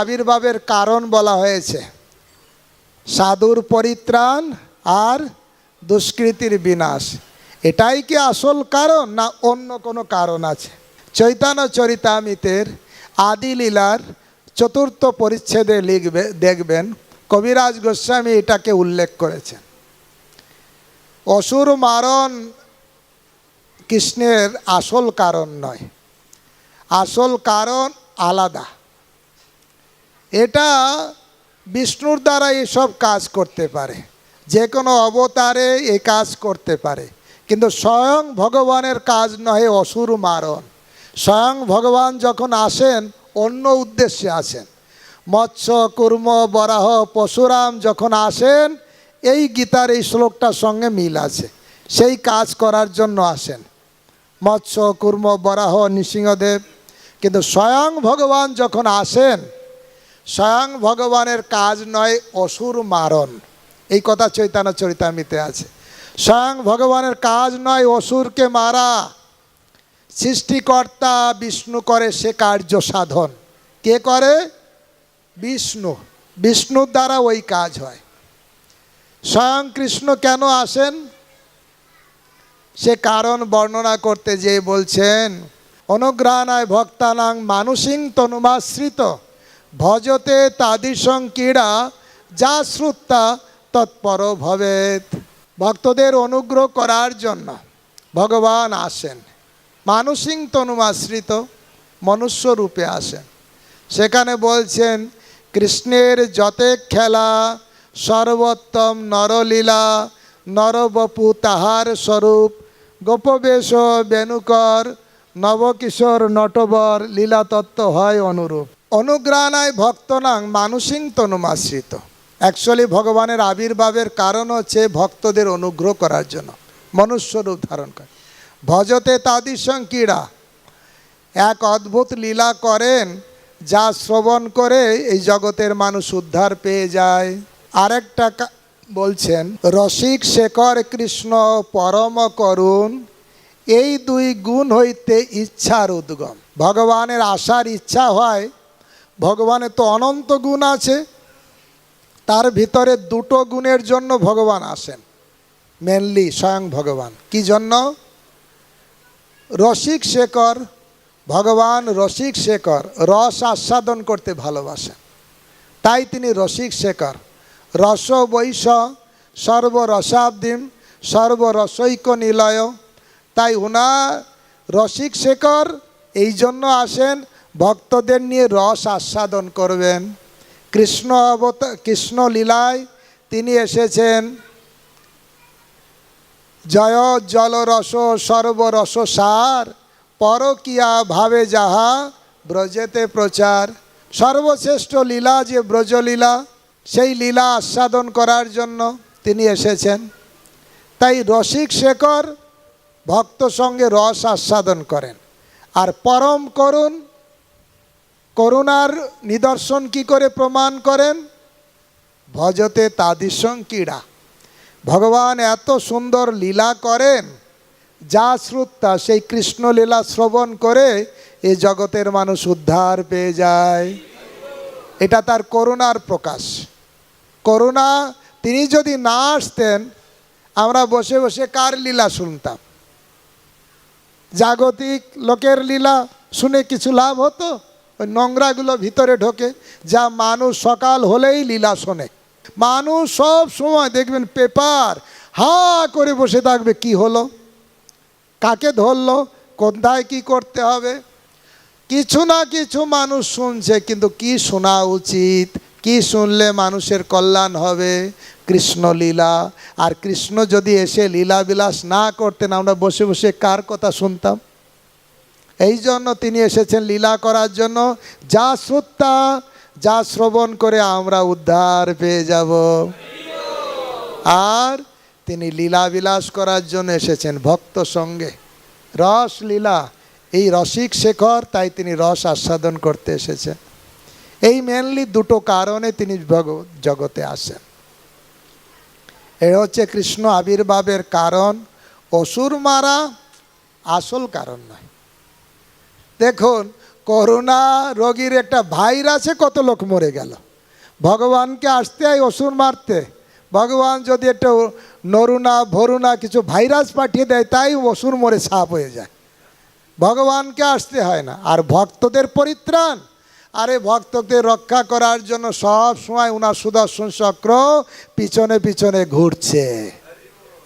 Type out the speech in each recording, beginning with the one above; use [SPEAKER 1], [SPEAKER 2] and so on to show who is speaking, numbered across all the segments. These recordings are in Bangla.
[SPEAKER 1] আবির্ভাবের কারণ বলা হয়েছে। সাধুর পরিত্রাণ আর দুষ্কৃতির বিনাশ। এটাই কি আসল কারণ না অন্য কোনো কারণ আছে? চৈতন্য চরিতামিতের আদি লীলার চতুর্থ পরিচ্ছেদে লিখবে, দেখবেন কবিরাজ গোস্বামী এটাকে উল্লেখ করেছেন। অসুর মারণ কৃষ্ণের আসল কারণ নয়। আসল কারণ আলাদা। এটা বিষ্ণুর দ্বারা এসব কাজ করতে পারে। যে কোনো অবতারে এই কাজ করতে পারে। কিন্তু স্বয়ং ভগবানের কাজ নহে অসুর মারণ। স্বয়ং ভগবান যখন আসেন, অন্য উদ্দেশ্যে আসেন। মৎস্য, কুর্ম, বরাহ, পশুরাম যখন আসেন, এই গীতার এই শ্লোকটার সঙ্গে মিল আছে। সেই কাজ করার জন্য আসেন। মৎস্য, কুর্ম, বরাহ, নৃসিংহদেব। কিন্তু স্বয়ং ভগবান যখন আসেন স্বয়ং ভগবানের কাজ নয়, অসুর মারণ। এই কথা চৈতন্য চরিতামিতে আছে। স্বয়ং ভগবানের কাজ নয়, অসুরকে মারা। সৃষ্টিকর্তা বিষ্ণু করে সে কার্য সাধন। কে করে? বিষ্ণু। বিষ্ণুর দ্বারা ওই কাজ হয়। স্বয়ং কৃষ্ণ কেন আসেন? সে কারণ বর্ণনা করতে যেয়ে বলছেন অনুগ্রহণায় ভক্তানাং মানুষিং তনুমাশ্রিত। ভজতে তাদিসং ক্রীড়া যা শ্রুত্তা তৎপর ভবেত ভক্তদের অনুগ্রহ করার জন্য ভগবান আসেন। মানুষিং তনুমাশ্রিত, মনুষ্য রূপে আসেন। সেখানে বলছেন, কৃষ্ণের যতে খেলা, সর্বোত্তম নরলীলা, নরবপু তাহার স্বরূপ, গোপবেশ বেনুকর নবকিশোর নটবর লীলাতত্ত্ব হয় অনুরূপ। অনুগ্রানায় ভক্তনাং মানুষিং তনুমাশ্রিত। অ্যাকচুয়ালি ভগবানের আবির্ভাবের কারণ হচ্ছে ভক্তদের অনুগ্রহ করার জন্য। মনুষ্যরূপ ধারণ করে। ভজতে তাদির ক্রীড়া। এক অদ্ভুত লীলা করেন যা শ্রবণ করে এই জগতের মানুষ উদ্ধার পেয়ে যায়। আরেকটা বলছেন, রসিক শেখর কৃষ্ণ, পরম করুণ, এই দুই গুণ হইতে ইচ্ছার উদ্গম। ভগবানের আসার ইচ্ছা হয় ভগবানের তো অনন্ত গুণ আছে। তার ভিতরে দুটো গুণের জন্য ভগবান আসেন। মেনলি স্বয়ং ভগবান। কি জন্য? রসিক শেখর, ভগবান রসিক শেখর রস আস্বাদন করতে ভালোবাসেন। তাই তিনি রসিক শেখর। রস বৈশ সর্বরসাব্দিম, সর্বরসৈক নিলয়। তাই উনা রসিক শেখর এই জন্য আসেন ভক্তদের নিয়ে রস আস্বাদন করবেন। কৃষ্ণ অবতার কৃষ্ণ লীলায় তিনি এসেছেন। জয় জলরস সর্বরস সার, পরকিয়া ভাবে যাহা ব্রজেতে প্রচার। সর্বশ্রেষ্ঠ লীলা যে ব্রজলীলা, সেই লীলা আস্বাদন করার জন্য তিনি এসেছেন। তাই রসিক শেখর ভক্ত সঙ্গে রস আস্বাদন করেন। আর পরম করুণ করুণার নিদর্শন কি করে প্রমাণ করেন? ভজতে তাদিসং ক্রীড়া ভগবান এত সুন্দর লীলা করেন, যা শ্রুত্তা সেই কৃষ্ণ লীলা শ্রবণ করে এই জগতের মানুষ উদ্ধার পেয়ে যায়। এটা তার করুণার প্রকাশ। করুণা, তিনি যদি না আসতেন, আমরা বসে বসে কার লীলা শুনতাম? জাগতিক লোকের লীলা শুনে কিছু লাভ হতো? ওই নোংরাগুলো ভিতরে ঢোকে, যা মানুষ সকাল হলেই লীলা শোনে। মানুষ সব সময় দেখবেন পেপার হা করে বসে থাকবে, কি হলো? কাকে ধরলো? কোথায় কি করতে হবে? কিছু না কিছু মানুষ শুনছে, কিন্তু কি শোনা উচিত? কি শুনলে মানুষের কল্যাণ হবে? কৃষ্ণ লীলা। আর কৃষ্ণ যদি এসে লীলা বিলাস না করতেন, আমরা বসে বসে কার কথা শুনতাম? এই জন্য তিনি এসেছেন লীলা করার জন্য। যা শ্রদ্ধা যা শ্রবণ করে আমরা উদ্ধার পেয়ে যাব। আর তিনি লীলা বিলাস করার জন্য এসেছেন ভক্ত সঙ্গে। রস লীলা, এই রসিক শেখর, তাই তিনি রস আস্বাদন করতে এসেছেন। এই মেনলি দুটো কারণে তিনি জগতে আসেন। এ হচ্ছে কৃষ্ণ আবির্ভাবের কারণ অসুর মারা আসল কারণ নয়। দেখুন, করোনা রোগীর একটা ভাইরাসে কত লোক মরে গেল। ভগবানকে আসতে হয় অসুর মারতে। ভগবান যদি একটা নরুনা, ভরুনা কিছু ভাইরাস পাঠিয়ে দেয়, তাই অসুর মরে সাপ হয়ে যায়। ভগবানকে আসতে হয় না। আর ভক্তদের পরিত্রাণ। আরে ভক্তদের রক্ষা করার জন্য সব সময় ওনার সুদর্শন চক্র পিছনে পিছনে ঘুরছে।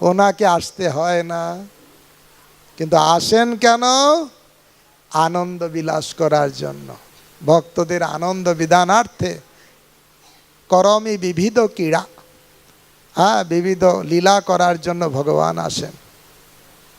[SPEAKER 1] ওনাকে আসতে হয় না। কিন্তু আসেন কেন? আনন্দ বিলাস করার জন্য। ভক্তদের আনন্দ বিধানার্থে করমে বিবিধ ক্রীড়া হ্যাঁ বিবিধ লীলা করার জন্য ভগবান আসেন।